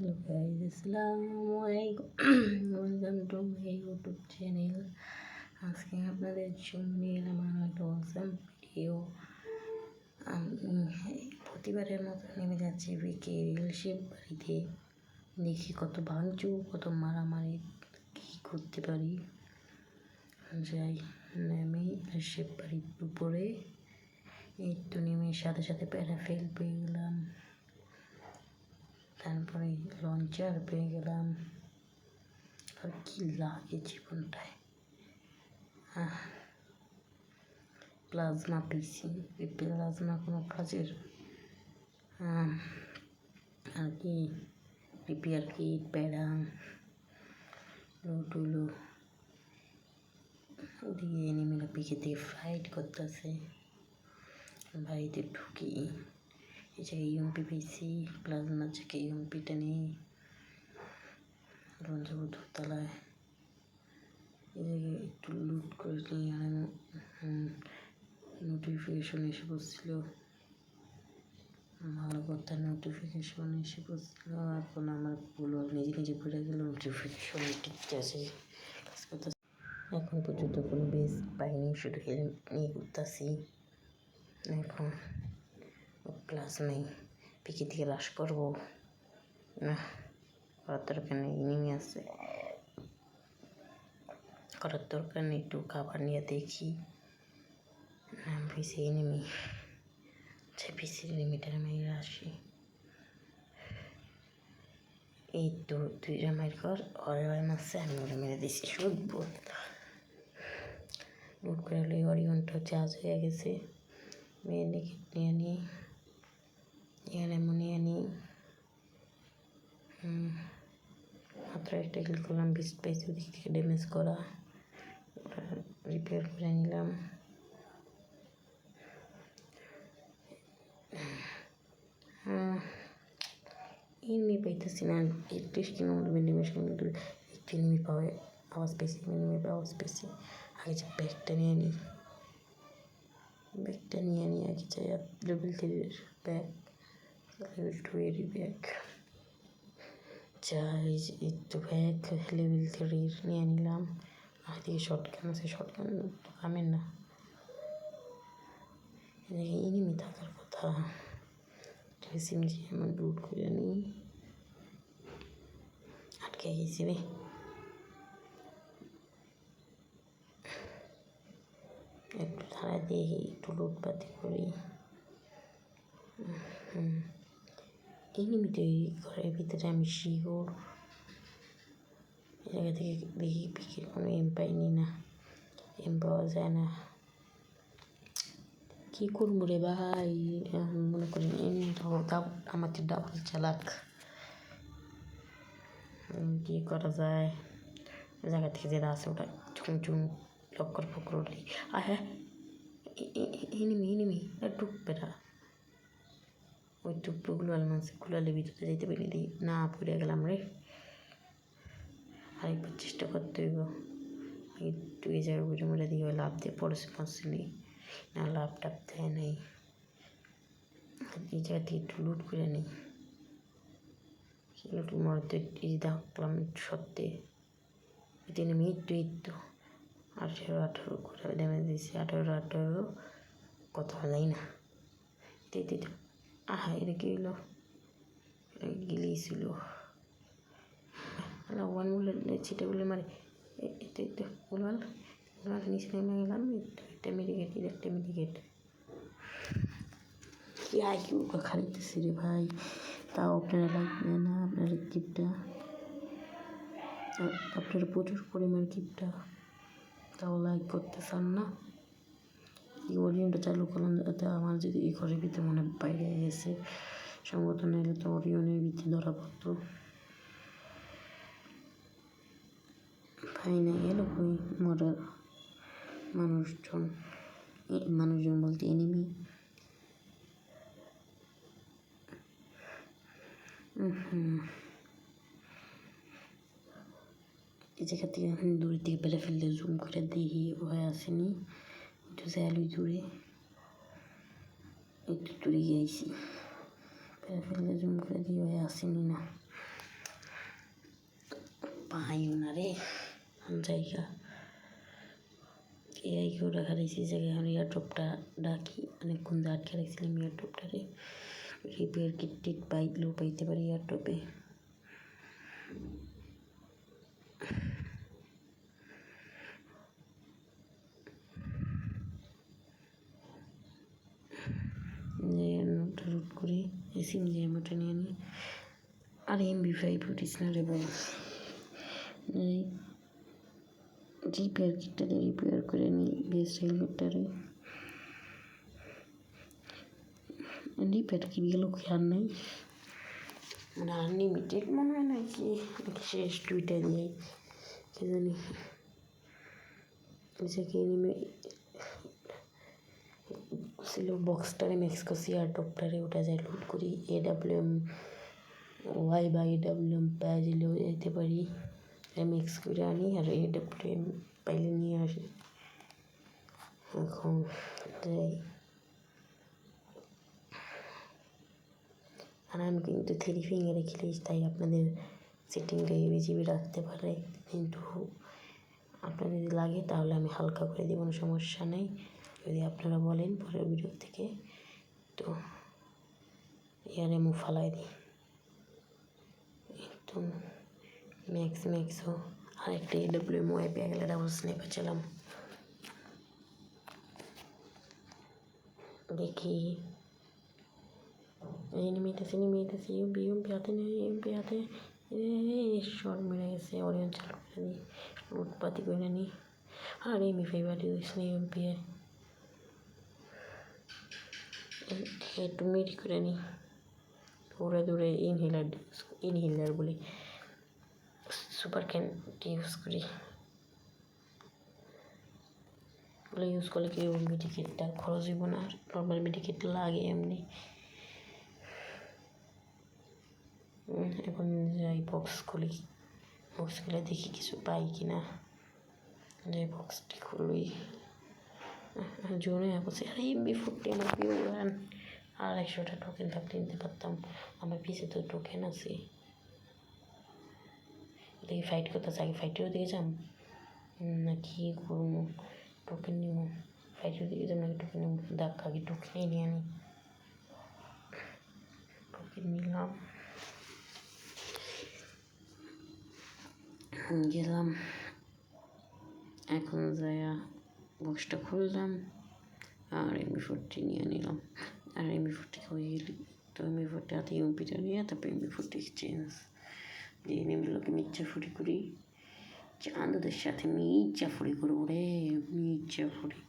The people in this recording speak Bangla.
হ্যালো গাইজ আসসালামু আলাইকুম টু মাই ইউটিউব চ্যানেল। আজকে আপনাদের জন্য নিয়ে এলাম আরও একটা অসাম ভিডিও প্রতিবারের মতো নেমে যাচ্ছে বিকে রিলশিপ বাড়িতে দেখি কত ভাঙচুর, কত মারামারি, কী করতে পারি? যাই নেমেই রিলশিপ বাড়ির উপরে। এই তো নেমে সাথে সাথে প্যারাফেল পেয়ে গেলাম। তারপরে লঞ্চার পেয়ে গেলাম। আর কি লাগে জীবনটায় প্লাজমা পিসি এই প্লাজমা কোনো কাজের। আর কি, রিপেয়ার কিট প্যাডা টুলু ওদিকে এনিমেলা দিয়ে ফাইট করতেছে। বাড়িতে ঢুকি। জায়গায় ইউএমপি পেয়েছি প্লাজমা থেকে ইউএমপিটা নিয়ে রঞ্জব দোতলায় এই একটু লুট করে নিয়ে নোটিফিকেশন এসে বসছিল ভালো কথা নোটিফিকেশন এসে বসছিল এখন আমার ভুল নিজে নিজে পড়ে গেল নোটিফিকেশন টিকতে আছে এখন পর্যন্ত কোনো বেস পাইনি শুধু হেলমেট নিয়ে ঘুরতেছি এখন প্লাস নেই, পিকে থেকে হ্রাস করব। না, করার দরকার নেই নেমে আসছে করার দরকার নেই, একটু খাবার নিয়ে দেখি। নাম পিসি এনিমি। আচ্ছা পিসির এনিমিটার মেরে আসি। এই তো, দুইটা মাইর কর, ওরে ওরে মারছে, আমি ওরে মেরে দিছি শুধবো লুট করে লই অরিয়নটা চার্জ হয়ে গেছে। মেয়ে দেখে নিয়ে নিই এখানে নিয়ে নিই মাত্র একটা কিল করলাম বিশ পাইছি ওদিক থেকে ড্যামেজ করা রিপেয়ার করে নিলাম এনিমি পাইতেছি না স্কিনের মধ্যে ভেন্টিমেশন কিন্তু একটু এনিমি পাওয়া আওয়াজ পেয়েছি এনিমি আওয়াজ পেয়েছি আগে যে ব্যাগটা নিয়ে নিই ব্যাগটা নিয়ে নিই আগে চাই লেভেল থ্রির ব্যাগ লেভেল টু এরই ব্যাগ চাই একটু ব্যাগ লেভেল থ্রির নিয়ে নিলাম। আর দিকে শর্ট আছে শর্ট গান কামের না। এদিকে এনিমি থাকার কথা। সিমজি আমার লুট করে নিই। আটকে গেছি রে। একটু ধারা দিয়ে একটু লুটপাতি করি। এনিমিতে এই ঘরের ভিতরে আমি শিওর জায়গা থেকে দেখি পিকের কোনো এম পাইনি না এম পাওয়া যায় না কী করব রে ভাই মনে করি এমনি আমাদের ডাবল চালাক কী করা যায় জায়গা থেকে যেটা আছে ওটা চুম চুম লক্কর ফক্কর উঠলি আর হ্যাঁ এনিমি এনিমি ঢুকবে না ওই টুকরোগুলো আলমান্সে খুলালে ভিতরে যেতে পারি দিই। না পড়ে গেলাম রে। আরেকবার চেষ্টা করতে হইব। একটু এই জায়গায় বুঝে মুড়ে দিয়ে লাভ দিয়ে পড়েছে পড়ছে না, লাভ টাভ দেয় নাই। এই জায়গা থেকে একটু লুট করে নিই। লুট মরতে এই দেখলাম সত্যি। তিনি মৃত্যু ইত্যু আঠেরো আঠেরো করে ড্যামেজ দিয়েছি। আঠেরো আঠেরো কথা যাই না। দিতে আহা, এটা কি হলো এটা গিলিয়েছিল। ওয়ান বলে ছিটে বলে মারে। এতে তো গোলমাল গোলমাল নিচে নেমে গেলাম একটা মেডিকেট একটা মেডিকেট কি আই খালিতেছি রে ভাই? তাও আপনারা লাইক দেন না, আপনার গিফটটা আপনারা প্রচুর পরিমাণ গিফটটা তাও লাইক করতে চান না। এই অডিওটা চালু করলাম যাতে আমার যদি এই ঘরের ভিতরে মনে বাইরে গেছে, সম্ভবত নাহলে তো অডিওনের ভিতরে ধরা পড়তো। ভাই না এলো মরার মানুষজন মানুষজন বলতে এনিমি এই জায়গা থেকে দূরে থেকে পেলে ফেললে জুম করে দেখি হয়ে আসেনি। একটু জ্যালুই দূরে একটু দূরে গিয়েছি ফেললে জুম করে দিয়ে হয়ে আসেনি না। পাইও না রে জায়গা? এই কেউ রাখা রয়েছে জায়গায়। আমি ইয়ারড্রপটা ডাকি, অনেকক্ষণ দিয়ে আটকে রাখছিলাম ইয়ারড্রপটারে রিপেয়ার কিট টিট পাইলেও পাইতে পারি ইয়ারড্রপে করি এই সিম যে নোটটা নিয়ে নিই আর এমবি ফাইভ উঠিস না রে ভাই এই রিপেয়ার কিটটা দিয়ে রিপেয়ার করে নিই বেস্ট হেলমেটটারে রিপেয়ার কি গেল খেয়াল নেই মানে আনলিমিটেড মনে হয় নাকি নাকি শেষ দুইটা দিয়ে কি জানি যাকে এনিমে ছিল বক্সটারে মিক্স করছি আর টপটারে ওটা যাই লুট করি। এ ডাব্লিউ এম ওয়াই বা এ ডাব্লিউ এম পাইলেও যেতে পারি। মিক্স করে আনি আর এ ডাব্লিউ এম পাইলে নিয়ে আসি। এখন যাই। আর আমি কিন্তু থ্রি ফিঙ্গারে খেলি তাই আপনাদের সেটিংটা এবিজিবি রাখতে পারে। কিন্তু আপনার যদি লাগে তাহলে আমি হালকা করে দিই কোনো সমস্যা নেই। যদি আপনারা বলেন পরের ভিডিও থেকে, তো ইয়ারে মুখ ফালাই দিই। একদম ম্যাক্স ম্যাক্সও আর একটা এডব্লিউ মোয়ে পেয়ে গেলে ডাবল স্নেপে ছিলাম দেখি। এনিমিটাছে এনিমিটাছে ইউপি ইউপি হাতে নেই ইউপি হাতে শর্ট মেরে গেছে অরিয়ন চালু করে নিই উৎপাতি করে নিই আর এমি ফেভারিট দিস নি ইউপি একটু মিট করে নিই দৌড়ে দৌড়ে ইনহেলার ইনহেলার বলি। সুপার ক্যানটি ইউজ করি? ওগুলো ইউজ করলে কি মেডিকেটটা খরচ হইব না। নর্মাল মেডিকেট লাগে এমনি। এখন যাই বক্স খুলি। বক্স খুলে দেখি কিছু পাই কি না যাই বক্সটি খুলি। জোনে বলছে আরে, এমবি ফুটটি আমার গান আর একশোটা টোকেন থাকলে নিতে পারতাম। আমার পিছে তো টোকেন আছে। দেখি ফাইট করতে চাই ফাইটের দিকে যাম? না কি করব? টোকেন নিব। ফাইটের দিকে যাম, নাকি টোকেন নিব? দেখ, আগে টোকেনই নিয়ে আনি টোকেন নিলাম। গেলাম। এখন যায়া বক্সটা খুললাম আর এমবি ফোরটি নিয়ে নিলাম। আর এমবি ফোরটি হয়ে গেলি তো এমবি ফোরটি হাতে ইউপিটা নিয়ে তারপর এমবি ফোরটি চেঞ্জ দিয়ে নেমগুলোকে মির্চা ফুরি করি। চাঁদদের সাথে মির্চা ফুরি করব রে মির্চা ফুরি